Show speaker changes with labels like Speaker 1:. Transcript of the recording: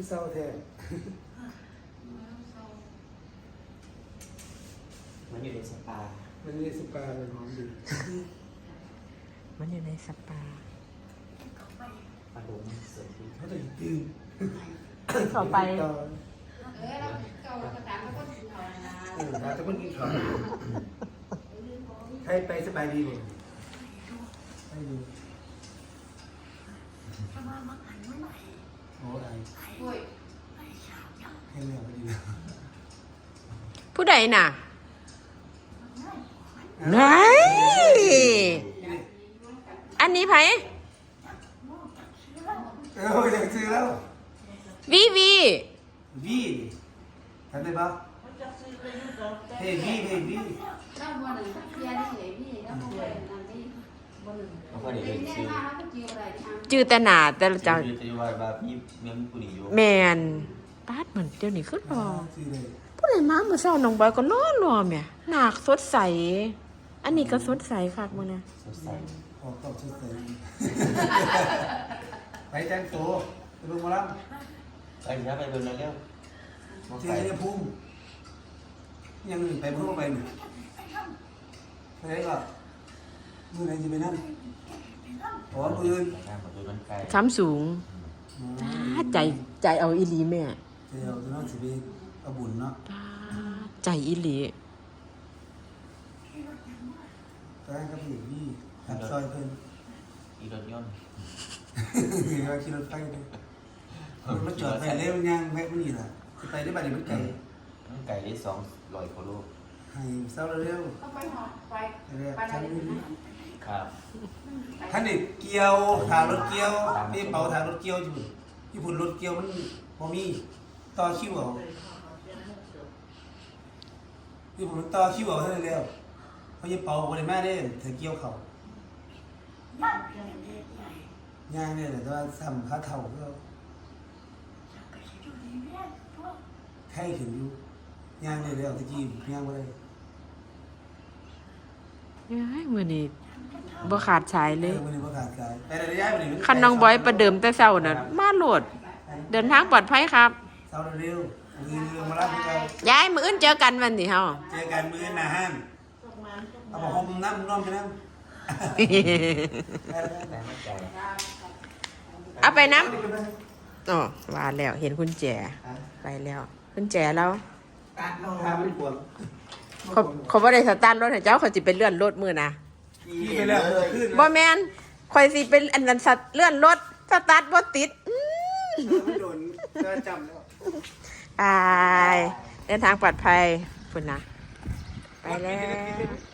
Speaker 1: ที่เศร้าแท้
Speaker 2: มันอยู่ในสปา
Speaker 1: มันนี่สปาเลยหอมดี
Speaker 3: มันอยู่ในสปา
Speaker 2: อารมณ์เสริมดี
Speaker 1: เขาจะตื่น
Speaker 3: ต่อไป
Speaker 1: ต่อ
Speaker 4: เออเราเก่าเราก็ตามเขาก็ถึงเขาแล้วนะ
Speaker 1: เออเราจะไม่กินข้าวให้ไปสบายดีบ่ให้ดูโอ้ย
Speaker 4: โอ้ย
Speaker 1: ให้เรื่องก็ดี
Speaker 3: ผู้ใดน่ะไหนอันนี้ไผ
Speaker 1: เอออยากซื้อแล้ว
Speaker 3: วีวี
Speaker 1: วีทำได้ปะเฮ้ยวีเฮ้ยวี
Speaker 4: เรา บ่หนึ่งเพียนี่เหยพี่แล้วบ่ไปนั่นนี่บ่หนึ่ง
Speaker 2: แล้วก็เดี๋ยว
Speaker 4: เป็น
Speaker 2: เด็ก
Speaker 4: แน่
Speaker 2: ซื้อ
Speaker 4: มาแล้วก็เกี่ยวอะไรทาง
Speaker 3: จือแต่หนาแต่ละจัง
Speaker 2: ซื้อจะว่าบาพี่เมียมีผู้หญิงอยู่
Speaker 3: แมนปาดเหมือนเดี๋ยวนี้ขึ้นรอ
Speaker 1: ซื้อเลย
Speaker 3: ผู้ใดมาเมื่อเช้าน้องบอยก็นอนรอแม่หนักสดใส อันนี้ก็สดใสคักมื้อนะ
Speaker 2: สดใส
Speaker 1: ขอตอบชุดเต็มไปแต่งตัวไปลงมาลั
Speaker 2: ไปเช้าไปเบิ่งแล้วเร็วมา
Speaker 1: เจ
Speaker 2: ไป
Speaker 1: อพุ่มยังหนึ่งไปพุ่มไปหนึ่งไปไหนก่อน มือไหนจะไปนั่นอ๋อมืออื่น
Speaker 2: งานประตูมันไกล
Speaker 3: ซ้ำสูง
Speaker 1: อ๋อ
Speaker 3: ปาดใจใจเอาอีหลีแม่
Speaker 1: เดี๋ยวจะนั่งสิไปเอาบุญเนาะ
Speaker 3: ปาดใจอีหลี
Speaker 1: ตอนนั้นก็ผิดพี่หัดซอยเพิ่น
Speaker 2: อีรถยนต์
Speaker 1: เห็นว่าขี่รถไฟเลยมันจอดไปเร็วยังแวะมันนี่ล่ะสิไปได้บัดนี้มันไกล
Speaker 2: มันไกลได้สองร้อยกิโล
Speaker 1: ให้เศร้าเร็ว
Speaker 4: ก็ไปหอดไป
Speaker 1: ๆเร็ว
Speaker 4: ไป
Speaker 1: ๆ
Speaker 4: ไหน
Speaker 1: ท่าน
Speaker 4: เลย
Speaker 1: นี่
Speaker 4: นะ
Speaker 2: ครับ
Speaker 1: ท่านนี่เกี่ยวถารถเกี่ยวนี่เป่าถารถเกี่ยวอยู่ญี่ปุ่นรถเกี่ยวมันบ่มีต่อคิวเอาญี่ปุ่นมันต่อคิวเอาเท่านั้นแล้วเขาจะเป่าบ่ได้มาเด้ถ้าเกี่ยวเขาย่างเนี่ยแหละแต่ว่าซ้ำค่าเท่าก็ใครขึ้นอยู่ย่างได้แล้วตะกี้ย่างบ่ได้
Speaker 3: เอ้ยมื้อนี้ บ่ขาดสาย
Speaker 1: เอ
Speaker 3: เล
Speaker 1: อยมันนี่บ่ขาดสายไปได้ระยะมันนี่มั
Speaker 3: คันน้องบอยประเดิมแต่เช้าน่ะมาโหลด เดินทางปลอดภัยครับ
Speaker 1: เศร้าเร็วๆมือเรือมารับให้เรา
Speaker 3: ย้ายมื้ออื่นเจอกันวันนี้เฮา
Speaker 1: เจอกันมือหน้าห้านเอาบอกผมน้ำน้อมไปน้ำ
Speaker 2: แต่มันไกล
Speaker 3: เอาไปน้ำอ๋อว่าแล้วเห็นคุณแจ ไปแล้วคุณแจแล้ว
Speaker 1: ตัดน้องครับไม่ควร
Speaker 3: เขาเขาบ่ได้สตาร์ทรถให้เจ้าเขาสิเป็นเลื่อนรถมื้อนะ
Speaker 1: ขี่ไปแล้วขึ้น
Speaker 3: บ่แม่นข่อยสิเป็นอันนั้นสัตว์เลื่อนรถสตาร์ทบ่ติดอื้อ
Speaker 1: ไม่โดนก็จำแล้ว
Speaker 3: ไปเดินทางปลอดภัยพุ่นนะ ไปแล้ว